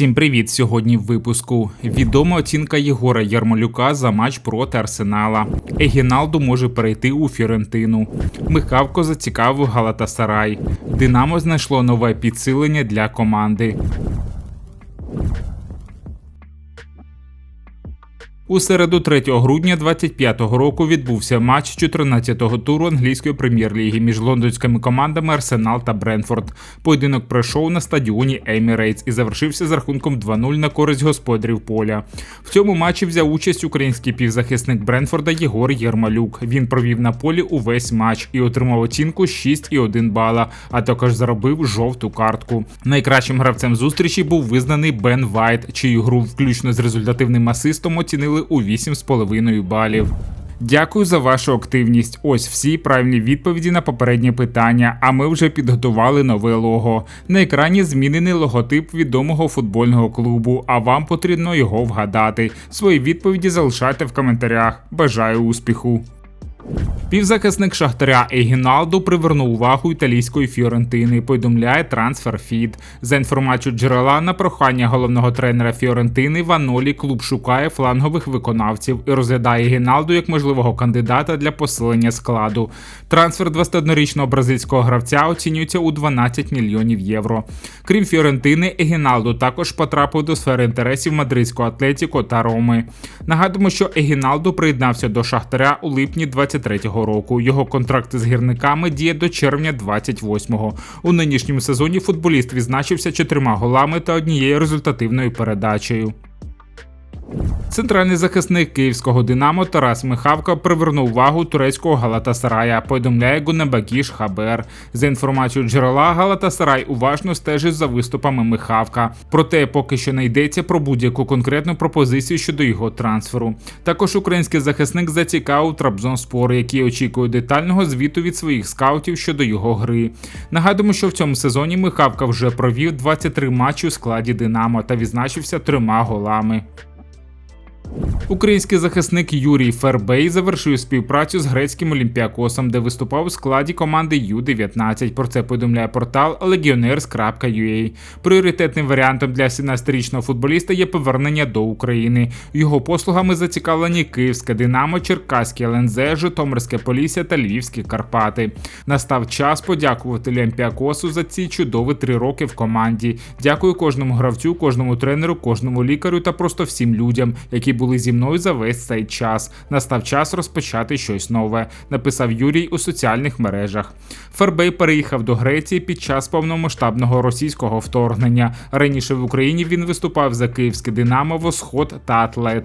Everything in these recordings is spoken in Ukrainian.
Всім привіт! Сьогодні в випуску. Відома оцінка Єгора Ярмолюка за матч проти Арсенала. Егіналду може перейти у Фіорентину. Михавко зацікавив Галатасарай. Динамо знайшло нове підсилення для команди. У середу 3 грудня 25-го року відбувся матч 14-го туру англійської прем'єр-ліги між лондонськими командами Арсенал та Бренфорд. Поєдинок пройшов на стадіоні Емірейтс і завершився з рахунком 2-0 на користь господарів поля. В цьому матчі взяв участь український півзахисник Бренфорда Єгор Єрмалюк. Він провів на полі увесь матч і отримав оцінку 6,1 бала, а також заробив жовту картку. Найкращим гравцем зустрічі був визнаний Бен Вайт, чию гру включно з результативним асистом оцінили оцінили у 8,5 балів. Дякую за вашу активність. Ось всі правильні відповіді на попереднє питання. А ми вже підготували нове лого. На екрані змінений логотип відомого футбольного клубу, а вам потрібно його вгадати. Свої відповіді залишайте в коментарях. Бажаю успіху! Півзахисник Шахтаря Егіналду привернув увагу італійської Фіорентини. Повідомляє трансферфід. За інформацією джерела на прохання головного тренера Фіорентини Ванолі клуб шукає флангових виконавців і розглядає Егіналду як можливого кандидата для посилення складу. Трансфер 21-річного бразильського гравця оцінюється у 12 мільйонів євро. Крім Фіорентини, Егіналду також потрапив до сфери інтересів мадридського Атлетіко та Роми. Нагадуємо, що Егіналду приєднався до Шахтаря у липні 23-го року. Його контракт з гірниками діє до червня 28-го. У нинішньому сезоні футболіст відзначився чотирма голами та однією результативною передачею. Центральний захисник київського Динамо Тарас Михавка привернув увагу турецького Галатасарая. Повідомляє Гунебакіш Хабер. За інформацією джерела Галатасарай уважно стежить за виступами Михавка. Проте поки що не йдеться про будь-яку конкретну пропозицію щодо його трансферу. Також український захисник зацікавив Трабзонспор, який очікує детального звіту від своїх скаутів щодо його гри. Нагадуємо, що в цьому сезоні Михавка вже провів 23 матчі у складі Динамо та відзначився трьома голами. Український захисник Юрій Фербей завершив співпрацю з грецьким олімпіакосом, де виступав у складі команди Ю-19. Про це повідомляє портал legioners.ua. Пріоритетним варіантом для 17-річного футболіста є повернення до України. Його послугами зацікавлені Київське Динамо, Черкаське ЛНЗ, Житомирське Полісся та Львівські Карпати. Настав час подякувати Олімпіакосу за ці чудові три роки в команді. Дякую кожному гравцю, кожному тренеру, кожному лікарю та просто всім людям, які були зі мною за весь цей час. Настав час розпочати щось нове, написав Юрій у соціальних мережах. Фербей переїхав до Греції під час повномасштабного російського вторгнення. Раніше в Україні він виступав за київське Динамо, Восход та Атлет.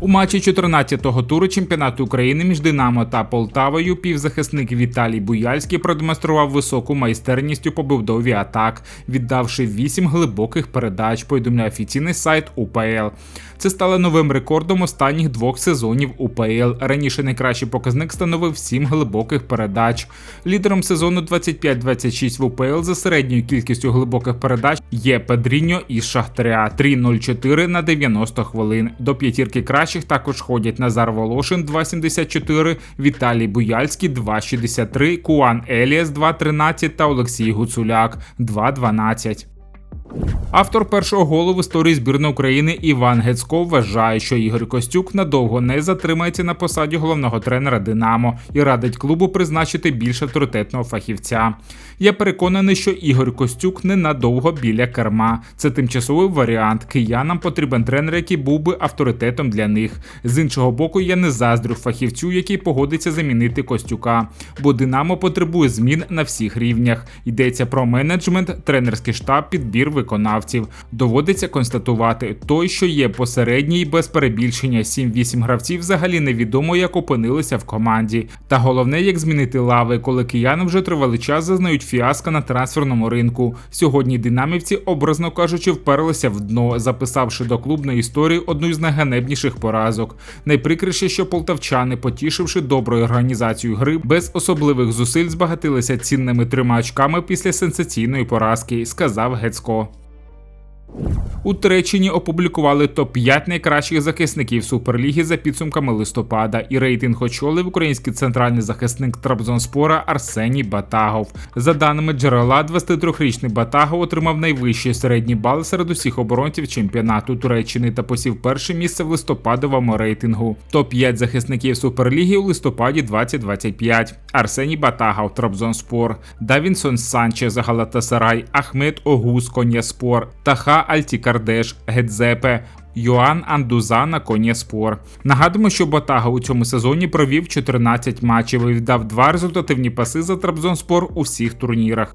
У матчі 14-го туру чемпіонату України між Динамо та Полтавою півзахисник Віталій Буяльський продемонстрував високу майстерність у побудові атак, віддавши 8 глибоких передач. Повідомляє офіційний сайт УПЛ. Це стало новим рекордом останніх двох сезонів УПЛ. Раніше найкращий показник становив 7 глибоких передач. Лідером сезону 25-26 в УПЛ за середньою кількістю глибоких передач є Педріньо із Шахтаря 3.04 на 90 хвилин. До п'ятірки кращих також ходять Назар Волошин 2.74, Віталій Буяльський 2.63, Куан Еліас 2.13 та Олексій Гуцуляк 2.12. Автор першого голу в історії збірної України Іван Гецько вважає, що Ігор Костюк надовго не затримається на посаді головного тренера Динамо і радить клубу призначити більш авторитетного фахівця. Я переконаний, що Ігор Костюк ненадовго біля керма. Це тимчасовий варіант. Киянам потрібен тренер, який був би авторитетом для них. З іншого боку, я не заздрю фахівцю, який погодиться замінити Костюка, бо Динамо потребує змін на всіх рівнях. Йдеться про менеджмент, тренерський штаб, підбір виконавців. Доводиться констатувати, той, що є посередній, без перебільшення 7-8 гравців, взагалі невідомо, як опинилися в команді. Та головне, як змінити лави, коли кияни вже тривалий час зазнають фіаско на трансферному ринку. Сьогодні динамівці, образно кажучи, вперлися в дно, записавши до клубної історії одну з найганебніших поразок. Найприкріше, що полтавчани, потішивши доброю організацією гри, без особливих зусиль збагатилися цінними трьома очками після сенсаційної поразки, сказав Гецько. У Туреччині опублікували топ-5 найкращих захисників Суперліги за підсумками листопада, і рейтинг очолив український центральний захисник Трабзонспора Арсеній Батагов. За даними джерела, 23-річний Батагов отримав найвищий середній бал серед усіх оборонців чемпіонату Туреччини та посів перше місце в листопадовому рейтингу. Топ-5 захисників Суперліги у листопаді 2025. Арсеній Батагов Трабзонспор, Давінсон Санчес Галатасарай, Ахмед Огус Конyaспор, Таха Альтікардеш Гедзепе. Йоан Андузана Конєспор. Нагадуємо, що Ботага у цьому сезоні провів 14 матчів і віддав два результативні паси за Трабзонспор у всіх турнірах.